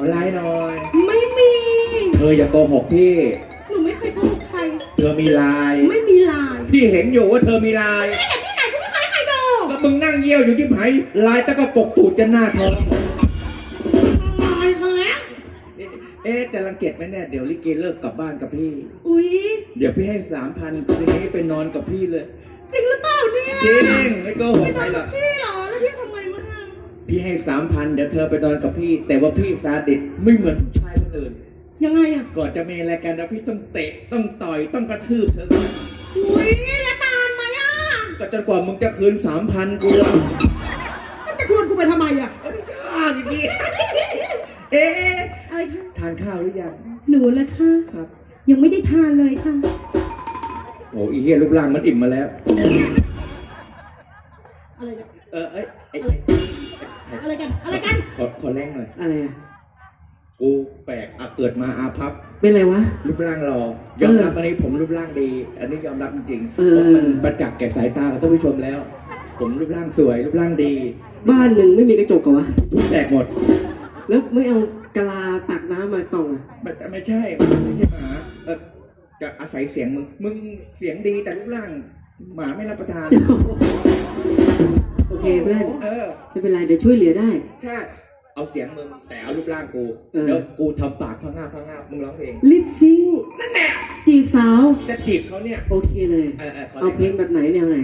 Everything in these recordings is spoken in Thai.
อไลน์หน่อย ไม่มี เธออย่าโกหกพี่ หนูไม่เคยโกหกใคร เธอมีไลน์ไม่มีไลายพี่เห็นอยู่ว่าเธอมีไลน์ไม่เห็นที่ไหนกูไม่เคยให้ใครดูก็มึงนั่งเยี่ยวอยู่ที่ไหนไลน์ตะก็กกตูดจะหน้าท้องตายกันแล้ว เอ๊ะจะรังเกียจไหมเนี่ยเดี๋ยวลิเกเลิกกลับบ้านกับพี่ อุ๊ย เดี๋ยวพี่ให้สามพันคืนนี้ไปนอนกับพี่เลยจริงหรือเปล่าเนี่ยจริงไม่โกหไปกนใคอรนหรกัอบกพี่เหรอ แล้วพี่ทำไงมั่งอะ พี่ให้สามพันเดี๋ยวเธอไปนอนกับพี่ แต่ว่าพี่ซาดิสไม่เหมือนผู้ชายคนอื่น ยังไงอะก่อนจะมีอะไรกันนะพี่ต้องเตะต้องต่อยต้องกระทืบเธอก่อนอุ๊ยแล้วนานไหมอะก็จนกว่ามึงจะคืนสามพันกูอะมันจะชวนกูไปทำไมอะเอ้ยไม่ใช่พี่เอ๊ะอะไรคะทานข้าวหรือยังหนูละค่ะ ครับ ยังไม่ได้ทานเลยค่ะ โอ้อีเหี้ยรูปร่างมันอิ่มมาแล้ว อะไรกัน เออเอ้ยไอ้อะไรกัน อะไรกัน ขอขอแรงหน่อย อะไรอะกูแปลกอะเกิดมาอาพับ เป็นไรวะ รูปร่างหล่อยอมรับอันนี้ผมรูปร่างดี อันนี้ยอมรับจริงๆเออ เพราะมันประจักษ์แก่สายตาของท่านผู้ชมแล้ว ผมรูปร่างสวย รูปร่างดีบ้านหนึ่งไม่มีกระจกเหรอวะแตกหมดแล้วไม่เอากะลาตักน้ำมาส่องอะไม่ไม่ใช่ไม่ใช่หมาเออจะอาศัยเสียงมึงมึงเสียงดีแต่รูปร่าง หมาไม่รับประทานโอเคเพื่อนเออไม่เป็นไรเดี๋ยวช่วยเหลือได้ ถ้าเอาเสียงมึงแต่เอารูปร่างกูเออเดี๋ยวกูทำปากพังงาบพังงาบมึงร้องเพลงลิปซิงค์นั่นแหละจีบสาว จะจีบเขาเนี่ยโอเคเลย เออเออขอเอาเพลงแบบไหนแนวไหน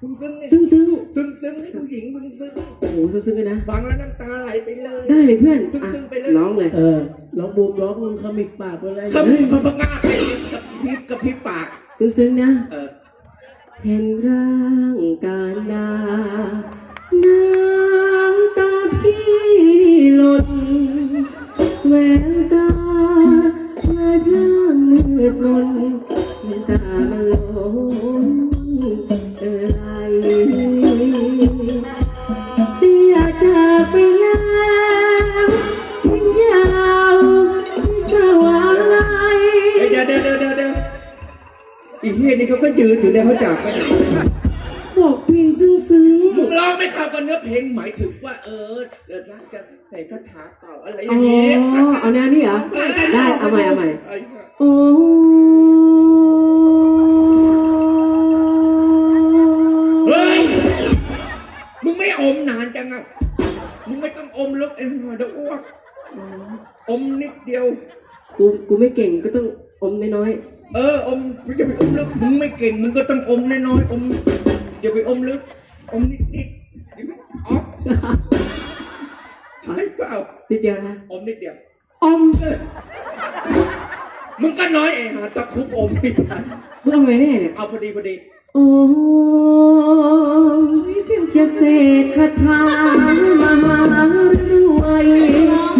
ซึ้งซึ้งๆเนี่ยซึ้งซึ้งซึ้งซึ้งๆให้ผู้หญิงซึ้งซึ้งๆโอ้โหซึ้งซึ้งๆเลยนะๆฟังแล้วน้ำตาไหลไปเลย ได้เลยเพื่อนซึ้งอะซึ้งๆไปเลย ร้องเลย เออร้องบูมร้องมึงขมิบปากไปเลยเขาพังพังงาบไปกับพริบกับพริบปาก ซึ้งซึ้งๆนะ เออ เห็นร่างการดา แววตาลายพรางมืดมนตามันหล้นเอ่อไหลเตียจากไปแล้วทิ้งยาวที่สวาลัยเฮ้ยเดี๋ยวเดี๋ยวเดี๋ยวเดี๋ยวเดี๋ยวอีเฮียนี่เขาก็ยืนอยู่เนี่ยเขาจากไปไหน บอกเพลงซึ้งซึ้ง มึงร้องไม่เข้ากับเนื้อเพลงหมายถึงว่า เออเดี๋ยวรักจะใส่คาถาเปล่าอะไรออ๋ย่างนี้ อเอาแนวนี้เหรอ ได้ เอาใหม่เอาใหม่ไอ้เหี้ยโอ้เฮ้ย มึงไม่อมนานจังอะ มึงไม่ต้องอมลึกเอ็นหน่อยเดี๋ยวอ้วก อมนิดเดียว กู กูไม่เก่งก็ต้องอมน้อยเอออมมึงจะไปอมลึกมึงไม่เก่งมึงก็ต้องอมน้อยๆอมอย่าไปอมลึก อมนิดๆอย่าไปออกใช่เปล่าๆนิดเดียวนะอมนิดเดียว อมมึงก็น้อยเองฮะตะคุบอมไม่ทันมึงเอาไงแน่เนี่ยเอาพอดีพอดีโอ้จะเสกคาถามหารวยนอง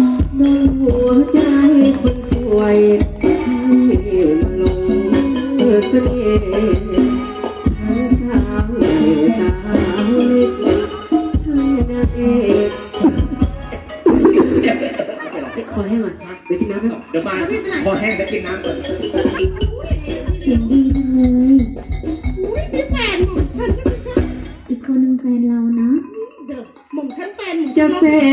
หัวใจคนสวยให้มาลงเสน่ห์ อ้คอแห้งอะเดี๋ยวกินน้ำให้เดี๋ยวมาคอแห้งแล้วกินน้ำก่อนเสียงดีจังเลย อุ๊ยนี่แฟนหม่อมฉันใช่ไหมคะอีกคนหนึ่งแฟนเรานะ เดี๋ยวหม่อมฉันแฟนหม่อมจะเสก